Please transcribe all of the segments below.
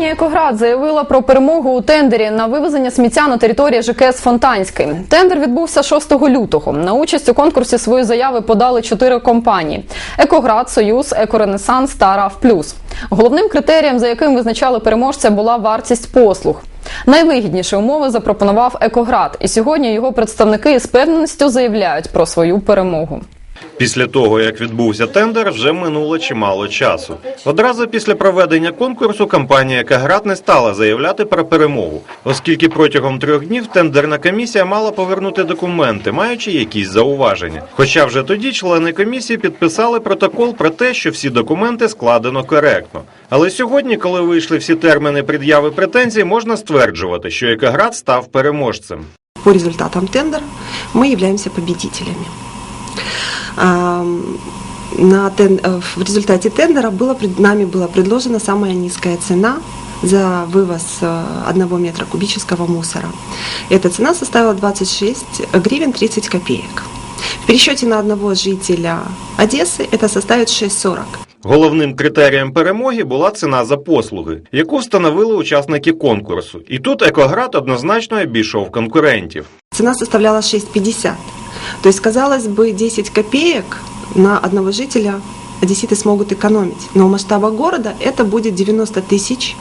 Компанія Екоград заявила про перемогу у тендері на вивезення сміття на території ЖКС Фонтанський. Тендер відбувся 6 лютого. На участь у конкурсі свої заяви подали чотири компанії: Екоград, Союз, Екоренесанс та РАФ Плюс. Головним критерієм, за яким визначали переможця, була вартість послуг. Найвигідніші умови запропонував Екоград, і сьогодні його представники із певністю заявляють про свою перемогу. Після того, як відбувся тендер, вже минуло чимало часу. Одразу після проведення конкурсу компанія Каград не стала заявляти про перемогу, оскільки протягом трьох днів тендерна комісія мала повернути документи, маючи якісь зауваження. Хоча вже тоді члени комісії підписали протокол про те, що всі документи складено коректно. Але сьогодні, коли вийшли всі терміни пред'яви претензій, можна стверджувати, що Екоград став переможцем. По результатам тендера мы являемся победителями. Ам, На тен- э, В результате тендера было, пред нами была предложена самая низкая цена за вывоз э, одного метра кубического мусора. Эта цена составила 26 гривен 30 копеек. В пересчете на одного жителя Одессы это составит 6,40. Головним критерієм перемоги була ціна за послуги, яку встановили учасники конкурсу. І тут Екоград однозначно обійшов конкурентів. Цена составляла 6,50. То есть, казалось бы, 10 копеек на одного жителя одесситы смогут экономить. Но в масштабах города это будет 90 тысяч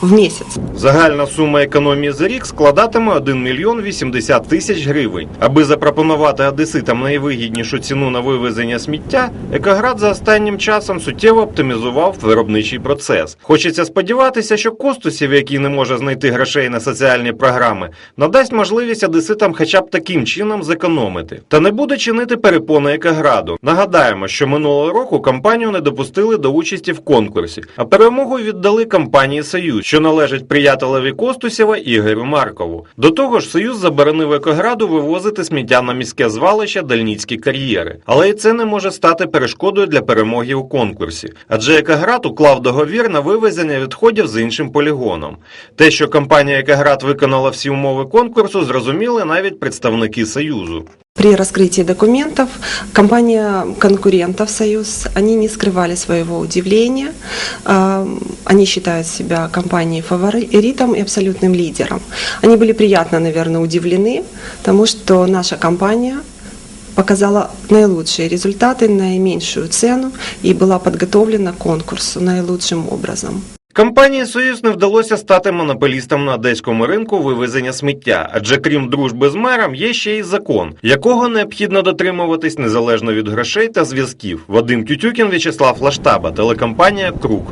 в месяц. Загальна сума економії за рік складатиме 1 мільйон 80 тисяч гривень. Аби запропонувати одеситам найвигіднішу ціну на вивезення сміття, Екоград за останнім часом суттєво оптимізував виробничий процес. Хочеться сподіватися, що Костусів, який не може знайти грошей на соціальні програми, надасть можливість одеситам хоча б таким чином зекономити. Та не буде чинити перепони Екограду. Нагадаємо, що минулого року компанію не допустили до участі в конкурсі, а перемогу віддали компанії Союз, що належить приятелеві Костусєва Ігорю Маркову. До того ж, Союз заборонив Екограду вивозити сміття на міське звалище Дальніцькі кар'єри. Але і це не може стати перешкодою для перемоги у конкурсі. Адже Екоград уклав договір на вивезення відходів з іншим полігоном. Те, що компанія Екоград виконала всі умови конкурсу, зрозуміли навіть представники Союзу. При раскрытии документов компания конкурентов «Союз», они не скрывали своего удивления. Ам, Они считают себя компанией фаворитом и абсолютным лидером. Они были приятно, наверное, удивлены, тому что наша компания показала наилучшие результаты, наименьшую цену и была подготовлена к конкурсу наилучшим образом. Компанії Союз не вдалося стати монополістом на одеському ринку вивезення сміття, адже крім дружби з мером, є ще й закон, якого необхідно дотримуватись незалежно від грошей та зв'язків. Вадим Тютюкін, В'ячеслав Лаштаба, телекомпанія Круг.